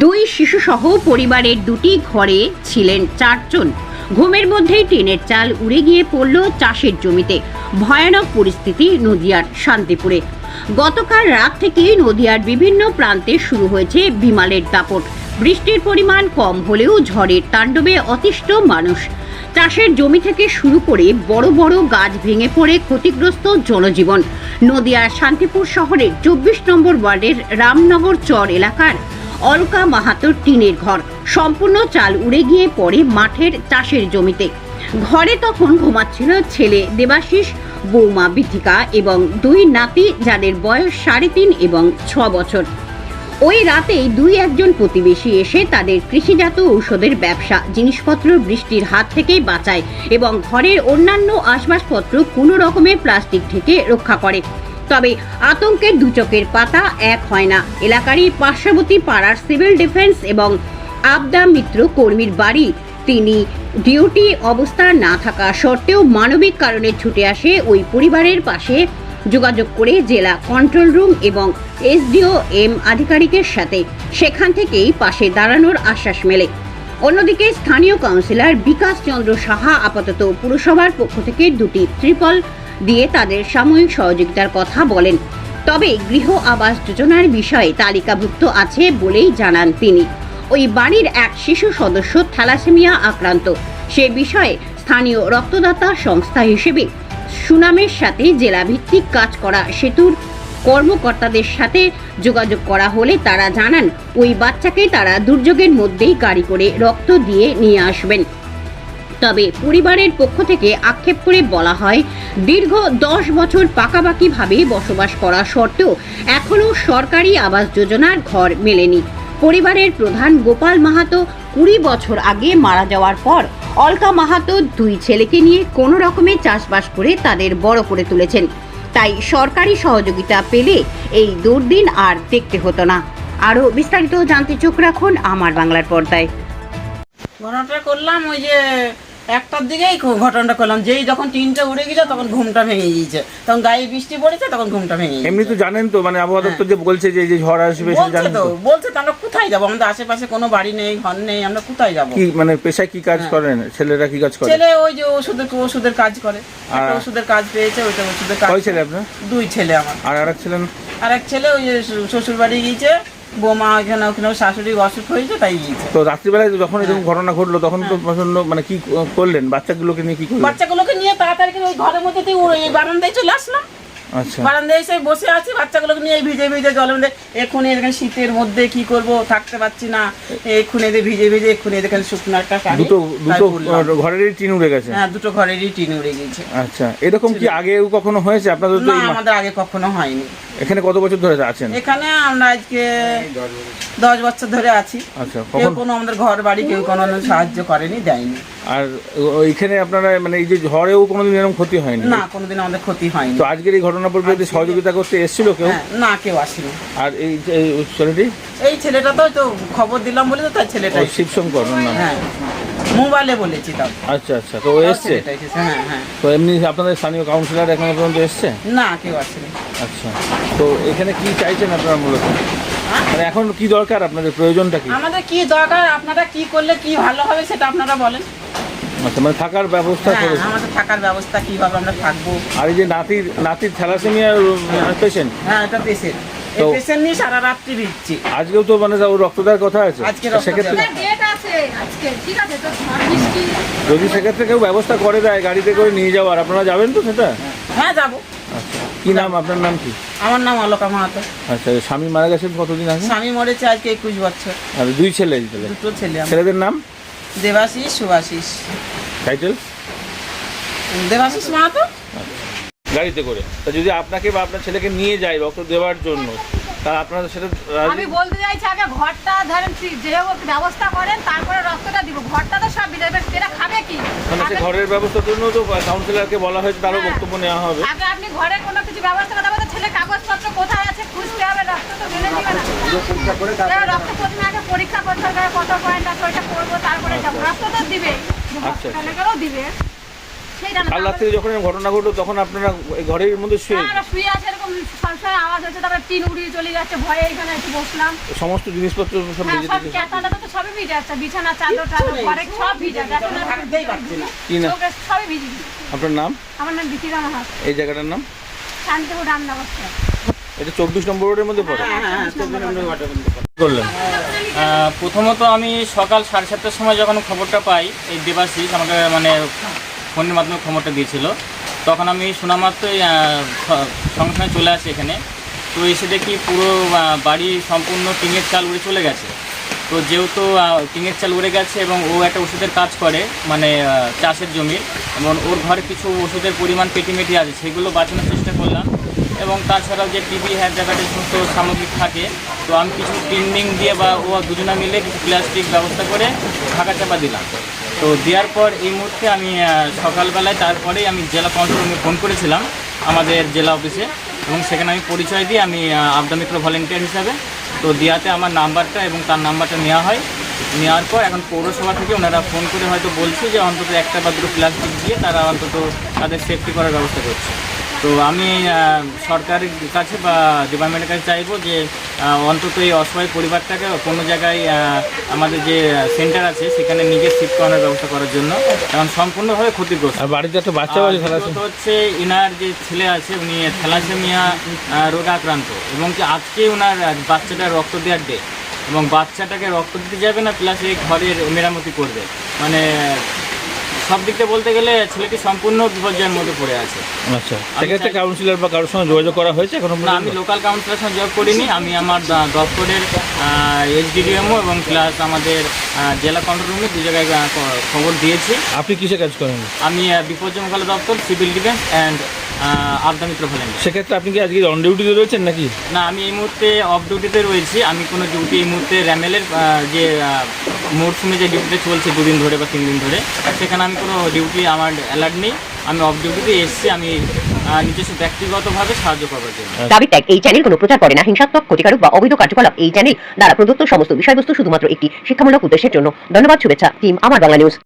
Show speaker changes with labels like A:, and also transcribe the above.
A: দুই শিশুসহ পরিবারের দুটি ঘরে ছিলেন চারজন। ঘুমের মধ্যেই টিনের চাল উড়ে গিয়ে পড়ল চাষের জমিতে। ভয়ানক পরিস্থিতি নদিয়ার শান্তিপুরে। গতকাল রাত থেকেই নদিয়ার বিভিন্ন প্রান্তে শুরু হয়েছে বিমালের দাপট। বৃষ্টির পরিমাণ কম হলেও ঝড়ের তাণ্ডবে অতিষ্ঠ মানুষ। চাষের জমি থেকে শুরু করে বড় বড় গাছ ভেঙে পড়ে ক্ষতিগ্রস্ত জনজীবন। নদিয়ার শান্তিপুর শহরের চব্বিশ নম্বর ওয়ার্ডের রামনগর চর এলাকার অলকা মাহাতোর টিনের ঘর। সম্পূর্ণ চাল উড়ে গিয়ে পড়ে মাঠের চাষের জমিতে। ঘরে তখন ঘুমাচ্ছিল ছেলে দেবাশিস, বৌমা বিথিকা এবং দুই নাতি যাদের বয়স সাড়ে তিন এবং ছ বছর। ওই রাতেই দুই একজন প্রতিবেশী এসে তাদের কৃষিজাত ঔষধের ব্যবসা, জিনিসপত্র বৃষ্টির হাত থেকেই বাঁচায় এবং ঘরের অন্যান্য আসবাবপত্র কোনো রকমের প্লাস্টিক থেকে রক্ষা করে। তবে আতঙ্কের দুচকের পাতা এক হয় না। এলাকারই পার্শ্ববর্তী পাড়ার সিভিল ডিফেন্স এবং আবদা মিত্র কর্মীর বাড়ি। তিনি ডিউটি অবস্থা না থাকা সত্ত্বেও মানবিক কারণে ছুটে আসে ওই পরিবারের পাশে। যোগাযোগ করে জেলা কন্ট্রোল রুম এবং এসডিও এম আধিকারিকের সাথে সেখান থেকেই পাশে দাঁড়ানোর আশ্বাস মেলে। অন্যদিকে স্থানীয় কাউন্সিলর বিকাশ চন্দ্র সাহা আপাতত পুরসভার পক্ষ থেকে দুটি ত্রিপল দিয়ে তাদের সাময়িক সহযোগিতার কথা বলেন। তবে গৃহ আবাস যোজনার বিষয়ে তালিকাভুক্ত আছে বলেই জানান তিনি। ওই বাড়ির এক শিশু সদস্য থ্যালাসেমিয়া আক্রান্ত। সে বিষয়ে স্থানীয় রক্তদাতা সংস্থা হিসেবে সুনামের সাথে জেলাভিত্তিক কাজ করা সেতুর কর্মকর্তাদের সাথে যোগাযোগ করা হলে তারা জানান, ওই বাচ্চাকে তারা দুর্যোগের মধ্যেই গাড়ি করে রক্ত দিয়ে নিয়ে আসবেন। তবে পরিবারের পক্ষ থেকে আক্ষেপ করে বলা হয়, দীর্ঘ দশ বছর পাকাপাকিভাবে বসবাস করা সত্ত্বেও এখনও সরকারি আবাস যোজনার ঘর মেলেনি। পরিবারের প্রধান গোপাল মাহাতো কুড়ি বছর আগে মারা যাওয়ার পর অলকা মাহাতো দুই ছেলেকে নিয়ে কোনো রকমে চাষবাস করে তাদের বড় করে তুলেছেন। তাই সরকারি সহযোগিতা পেলে এই দুর্দিন আর দেখতে হতো না। আরও বিস্তারিত জানতে চোখ রাখুন আমার বাংলার পর্দায়।
B: ঘটনাটা করলাম ওই যে একটার দিকেই ঘটনাটা করলাম। যেই যখন টিনটা উড়ে গেছে তখন ঘুমটা ভেঙে গিয়েছে। তখন গায়ে বৃষ্টি পড়েছে তখন ঘুমটা ভেঙে গিয়েছে।
C: এমনি তো জানেন তো মানে আবহাওয়া দপ্তর যে বলছে যে যে ঝড় আসবে
B: বলছে
C: জানেন
B: তো বলছে তো আমরা কোথায় যাব? আমাদের আশেপাশে কোনো বাড়ি নেই ঘর নেই আমরা কোথায় যাব?
C: কি মানে পেশায় কি কাজ করেন? ছেলেরা কি কাজ করে?
B: ছেলে ওই যে ওষুধের ওষুধের কাজ করে। একটা ওষুধের কাজ পেয়েছে ওইটা ওষুধের কাজ
C: কয় ছেলে আপনার?
B: দুই ছেলে আমার।
C: আর আরেক ছিলেন
B: আর এক ছেলে ওই যে শ্বশুর বাড়ি গিয়েছে বৌমা এখানে ওখানে শাশুড়ি অসুখ হয়েছে তাই
C: তো রাত্রিবেলায় যখন এরকম ঘটনা ঘটলো তখন তো প্রচণ্ড মানে কি করলেন? বাচ্চাগুলোকে নিয়ে কি করলেন?
B: বাচ্চাগুলোকে নিয়ে তাড়াতাড়ি ওই ঘরের মধ্যে ওই বারান্দায় চলে আসলাম। বারান্দায় এসে বসে আছি বাচ্চাগুলোকে নিয়ে ভিজে ভিজে জলের মধ্যে এক্ষুনি এখানে শীতের মধ্যে কি করব থাকতে পারছি না এক্ষুনি এদের ভিজে ভিজে এক্ষুনি এদের শুকনো একটা
C: দুটো দুটো ঘরেরই টিন উড়ে গেছে?
B: হ্যাঁ দুটো ঘরেরই টিন উড়ে গেছে।
C: আচ্ছা এরকম কি আগেও কখনো হয়েছে? আপনাদের তো
B: না আমাদের আগে কখনো হয়নি।
C: এখানে কত বছর ধরে আছেন?
B: এখানে আমরা আজকে দশ বছর। ধরে আছি।
C: আচ্ছা
B: কেউ কোনো আমাদের ঘর বাড়ি কেউ কোনো সাহায্য করেনি দেয়নি।
C: আর ওইখানে আপনারা মানে এই যে ঝড়েও কোনোদিন এরকম ক্ষতি হয়নি?
B: না কোনোদিন আমাদের ক্ষতি হয়নি।
C: তো আজকের এই ঘটনা পরিপ্রেক্ষিতে সহযোগিতা করতে এসেছিল কেউ?
B: হ্যাঁ, না কেউ আসেনি।
C: আর এই ছেলেটি?
B: এই ছেলেটা তো তো খবর দিলাম বলে তো তার
C: ও
B: ছেলেটাই
C: শিবশঙ্কর নাম
B: হ্যাঁ মোবাইলে বলেছি তাও।
C: আচ্ছা আচ্ছা তো ও এসছে?
B: এসেছে, হ্যাঁ হ্যাঁ।
C: তো এমনি আপনাদের স্থানীয় কাউন্সিলর এখনও পর্যন্ত এসছে?
B: না কেউ আসেনি।
C: আচ্ছা তো এখানে কি চাইছেন আপনারা মূলত?
B: হ্যাঁ?
C: মানে এখন কি দরকার আপনাদের? প্রয়োজনটা কি?
B: আমাদের কি দরকার? আপনারা কি করলে কি ভালো হবে সেটা আপনারা বলেন।
C: আচ্ছা মানে থাকার ব্যবস্থা
B: হ্যাঁ আমাদের থাকার ব্যবস্থা কীভাবে আমরা থাকব?
C: আর এই যে নাতির নাতির থ্যালাসেমিয়ার পেশেন্ট
B: হ্যাঁ এটা পেশেন্ট এই
C: তো-
B: পেশেন্ট নিয়ে সারা রাত্রি ভিজছি।
C: আজকেও তো মানে ওর রক্ত দেওয়ার কথা আছে।
B: আজকে
C: সেক্ষেত্রে
D: ডেট আছে আজকে ঠিক আছে তো ঝড় বৃষ্টি
C: যদি সেক্ষেত্রে কেউ ব্যবস্থা করে দেয় গাড়িতে করে নিয়ে যাওয়ার আপনারা যাবেন তো সেটা?
B: হ্যাঁ যাব।
C: আচ্ছা কি নাম আপনার নাম কি?
B: আমার নাম অলকা মাহাতো।
C: আচ্ছা স্বামী মারা গেছেন কতদিন আগে?
B: স্বামী মরেছে আজকে একুশ বছর।
C: আর দুই ছেলে ছেলে।
B: দুটো ছেলে। আমার।
C: ছেলেদের নাম?
B: দেবাশিস সুভাশিস।
C: টাইটেল
B: দেবাশিস মাহাতো?
C: গাড়িতে করে। তা যদি আপনাকে বা আপনার ছেলেকে নিয়ে যায় রক্ত দেওয়ার জন্য তা আপনারা সেটা
D: আমি বলতে চাইছি আগে ঘরটা ধরেন ঠিক যে হোক ব্যবস্থা করেন তারপরে রক্তটা দিব। ঘরটা তো সব এবার এরা খাবে কি?
C: মানে সে ঘরের ব্যবস্থার জন্য তো কাউন্সিলরকে বলা হয়েছে তারও
D: হ্যাঁ।
C: বক্তব্য নেওয়া হবে।
D: আগে আপনি ঘরে কোনো কিছু ব্যবস্থা করতে ছেলে কাগজপত্র কোথায় রক্ত প্রথমে আগে পরীক্ষা করতে হবে কত পয়েন্ট আছে ওইটা করব তারপরে যাব রক্ত তো দিবে। হসপিটালে গেলেও দিবে সেই
C: কাল রাত্রে যখন ঘটনা ঘটলো তখন আপনারা এই ঘরের মধ্যে শুয়ে
D: শুয়ে আছে এরকম সবসময় আওয়াজ হচ্ছে তারপরে টিন উড়িয়ে চলে যাচ্ছে ভয়ে এখানে একটু বসলাম।
C: সমস্ত জিনিসপত্র সব
D: হ্যাঁ
C: ভিজে
D: সব ক্যাটাটা তো সবই ভিজে যাচ্ছে বিছানা চাদর টাদর ঘরে সব ভিজে
B: থাকতেই পারছি না।
D: সবই ভিজে
C: আপনার নাম?
D: আমার নাম
C: এই জায়গাটার নাম?
D: শান্তিপুর
C: এটা চব্বিশ নম্বর রোডের মধ্যে পড়ে।
B: হ্যাঁ হ্যাঁ ঘটে
C: করলেন?
E: প্রথমত আমি সকাল সাড়ে সাতটার সময় যখন খবরটা পাই এই দেবাশিস আমাকে মানে ফোনের মাধ্যমে খবরটা দিয়েছিল। তখন আমি শোনা মাত্রই সঙ্গে সঙ্গে চলে আসি এখানে। তো এসে দেখি পুরো বাড়ি সম্পূর্ণ টিঙের চাল উড়ে চলে গেছে। তো যেহেতু টিঙের চাল উড়ে গেছে এবং ও একটা ওষুধের কাজ করে মানে চাষের জমির এবং ওর ঘরে কিছু ওষুধের পরিমাণ পেটিমেটি আছে সেগুলো বাঁচানোর চেষ্টা করলাম। এবং তাছাড়াও যে টিভি হ্যাঁ জায়গাটা সমস্ত সামগ্রিক থাকে তো আমি কিছু টিন্ডিং দিয়ে বা ও দুজনা মিলে কিছু প্লাস্টিক ব্যবস্থা করে ঢাকা চাপা দিলাম। তো দেওয়ার পর এই মুহূর্তে আমি সকালবেলায় তারপরেই আমি জেলা রুমে ফোন করেছিলাম আমাদের জেলা অফিসে এবং সেখানে আমি পরিচয় দিই আমি আহ, আবদা ভলেন্টিয়ার হিসাবে তো দেওয়াতে আমার নাম্বারটা এবং তার নাম্বারটা নেওয়া হয়। নেওয়ার পর এখন পৌরসভা থেকে ওনারা ফোন করে হয়তো বলছে যে অন্তত একটা বা দুটো প্লাস্টিক দিয়ে তারা অন্তত তাদের সেফটি করার ব্যবস্থা করছে। তো আমি সরকারের কাছে বা ডিপার্টমেন্টের কাছে চাইব যে অন্তত এই অসহায় পরিবারটাকে কোনো জায়গায় আমাদের যে সেন্টার আছে সেখানে নিজে শিফট করানোর ব্যবস্থা করার জন্য কারণ সম্পূর্ণভাবে ক্ষতিগ্রস্ত।
C: বাড়িতে একটা
E: বাচ্চা হচ্ছে ইনার যে ছেলে আছে উনি থ্যালাসেমিয়া রোগে আক্রান্ত। এবং কি আজকে ওনার বাচ্চাটা রক্ত দেওয়ার ডে এবং বাচ্চাটাকে রক্ত দিতে যাবে না প্লাস এই ঘরের মেরামতি করবে। মানে সব দিক থেকে বলতে গেলে ছেলেটি সম্পূর্ণ বিপর্যয়ের মধ্যে পড়ে আছে।
C: আচ্ছা সেক্ষেত্রে কাউন্সিলর বা কারোর সঙ্গে যোগাযোগ করা হয়েছে এখন
E: না আমি লোকাল কাউন্সিলের সঙ্গে যোগ করিনি। আমি আমার দপ্তরের এইচডিডিএমও এবং প্লাস আমাদের জেলা কন্ট্রোল রুমে দু জায়গায় খবর দিয়েছি।
C: আপনি কিসে কাজ করেন?
E: আমি বিপর্যয় মোকাবিলা দপ্তর civil defence and Aapda Mitra
C: সেক্ষেত্রে আপনি কি আজকে অন ডিউটিতে রয়েছেন নাকি?
E: না আমি এই মুহূর্তে অফ ডিউটিতে রয়েছি। আমি কোনো ডিউটি এই মুহূর্তে র্যামেলের যে মরশুমে যে ডিউটিটা চলছে দুদিন ধরে বা তিন দিন ধরে সেখানে আমি কোনো ডিউটি আমার অ্যালার্ট নেই। আমি অফ ডিউটিতে এসেছি। আমি নিজস্ব ব্যক্তিগতভাবে সাহায্য করবার জন্য।
F: দাবি ত্যাগ। এই চ্যানেল কোনো প্রচার করে না। হিংসাত্মক ক্ষতিকারক বা অবৈধ কার্যকলাপ। এই চ্যানেল দ্বারা প্রদত্ত সমস্ত বিষয়বস্তু শুধুমাত্র একটি শিক্ষামূলক উদ্দেশ্যের জন্য। ধন্যবাদ শুভেচ্ছা টিম আমার বাংলা নিউজ